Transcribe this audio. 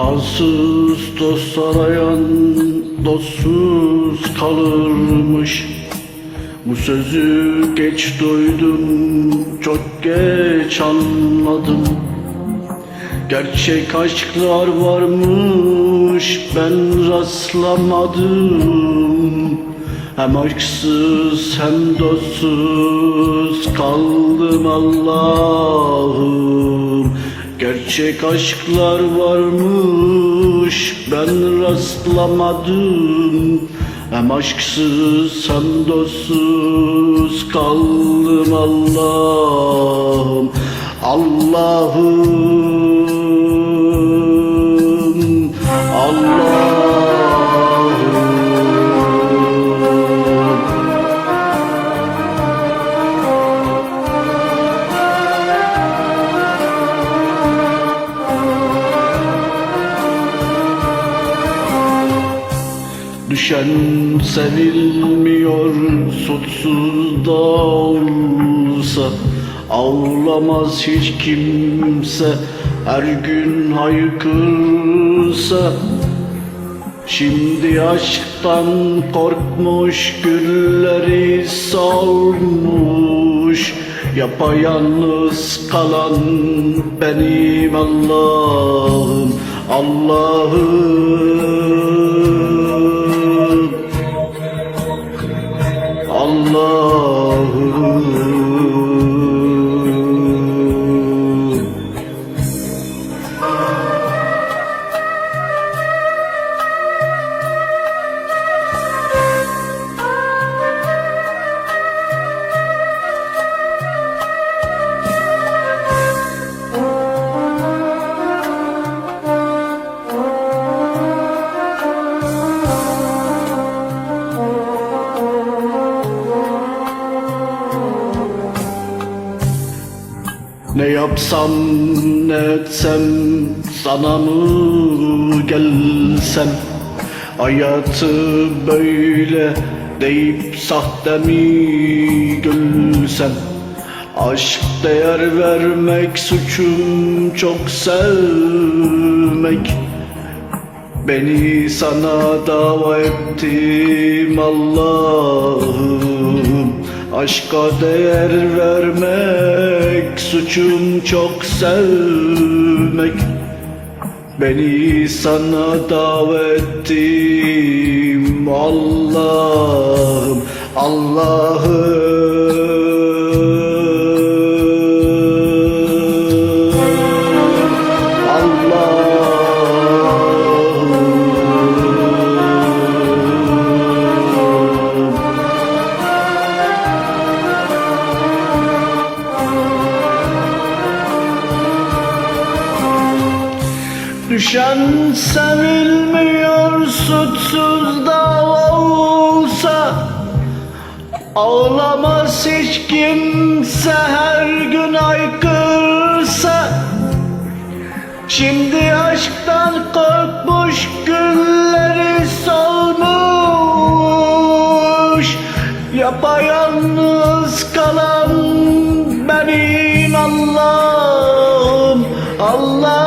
Dostsuz dost arayan dostsuz kalırmış. Bu sözü geç duydum çok geç anladım. Gerçek aşklar varmış ben rastlamadım. Hem aşksız hem dostsuz kaldım Allah'ım Gerçek aşklar varmış ben rastlamadım. Hem aşksız hem dostsuz kaldım Allah'ım. Allah'ım Düşen sevilmiyor suçsuz da olsa. Ağlamaz hiç kimse her gün haykırsa. Şimdi aşktan korkmuş gülleri solmuş Yapayalnız kalan benim Allah'ım Allah'ım Allah'ım yapsam ne etsem sana mı gelsem? Hayatı böyle deyip sahte mi gülsem? Aşk değer vermek suçum çok sevmek. Beni sana dava ettim Allah'ım. Aşka değer vermek Suçum çok sevmek. Beni sana davet ettim Allah'ım. Allah'ım Düşen sevilmiyor suçsuz dava olsa Ağlamaz hiç kimse her gün aykırsa Şimdi aşktan korkmuş gülleri solmuş Yapayalnız kalan benim Allah'ım Allah.